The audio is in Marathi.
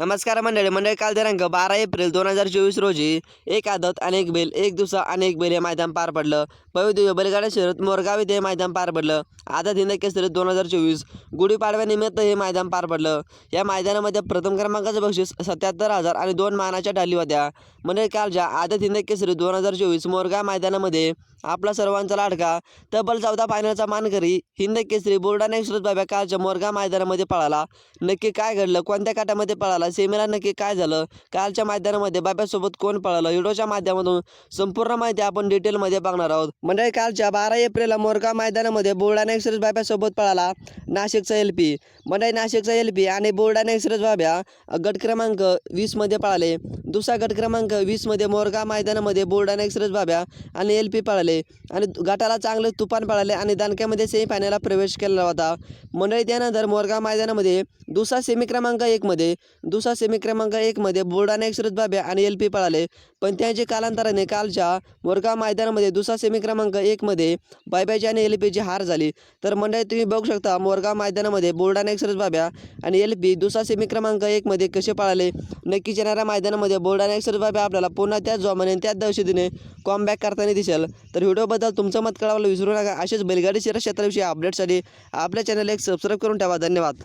नमस्कार मंडळी मंडळी काल दिनांक बारा एप्रिल दोन हजार चोवीस रोजी एक आदत आणि एक एक दिवसा आणि एक हे मैदान पार पडलं. भव्य बैलगाडा शहरात मोरगाव इथे हे मैदान पार पडलं. आदत हिंद केसरी दोन हजार चोवीस गुढीपाडव्यानिमित्त हे मैदान पार पडलं. या मैदानामध्ये प्रथम क्रमांकाचं बक्षीस सत्याहत्तर हजार आणि दोन मानाच्या ढाली होत्या. मंडळी कालच्या आदत हिंद केसरी दोन हजार चोवीस मोरगाव मैदानामध्ये आपला सर्वांचा लाडका तब्बल चौदा फायनलचा मानकरी हिंद केसरी बोर्डाने एक्सप्रेस बाब्या कालच्या मोरगाव मैदानामध्ये पळाला. नक्की काय घडलं कोणत्या काटामध्ये पळाला सेमीला नक्की काय झालं? कालच्या मैदानामध्ये बाब्यासोबत कोण पळालं? व्हिडिओच्या माध्यमातून संपूर्ण माहिती आपण डिटेलमध्ये बघणार आहोत. म्हणजे कालच्या बारा एप्रिलला मोरगाव मैदानामध्ये बुलढाणा एक्सप्रेस बाब्यासोबत पळाला नाशिकचा एल पी. म्हणजे नाशिकचा एल पी आणि बुलढाणा एक्सप्रेस बाब्या गट क्रमांक वीसमध्ये पळाले. दुसरा गट क्रमांक वीसमध्ये मोरगाव मैदानामध्ये बुलढाणा एक्सप्रेस बाब्या आणि एल पी पळाले आणि गटाला चांगले तुफान पळाले आणि दानक्यामध्ये सेमीफायनलला प्रवेश केला होता. मंडळी त्यानंतर मोरगाव मैदानामध्ये दुसरा सेमी क्रमांक एकमध्ये दुसरा सेमी क्रमांक एकमध्ये बुलढाणा एक्सप्रेस बाब्या आणि एल पी पळाले. पण त्यांचे कालांतराने कालच्या मोरगाव मैदानामध्ये दुसरा सेमी क्रमांक एकमध्ये बायबाची आणि एल पीची हार झाली. तर मंडळी तुम्ही बघू शकता मोरगाव मैदानामध्ये बुलढाणा एक्सप्रेस बाब्या आणि एल पी दुसरा सेमी क्रमांक एकमध्ये कसे पळाले. नक्कीच येणाऱ्या मैदानामध्ये बुलढाणा एक्सप्रेस बाब्या आपल्याला पुन्हा त्याच जोमाने त्याच दहशतीने कॉमबॅक करताना दिसेल. तर व्हिडिओबद्दल तुमचं मत कळवायला विसरू नका. असेच बैलगाडी शहर क्षेत्राविषयी अपडेटसाठी आपल्या चॅनल एक सबस्क्राईब करून ठेवा. धन्यवाद.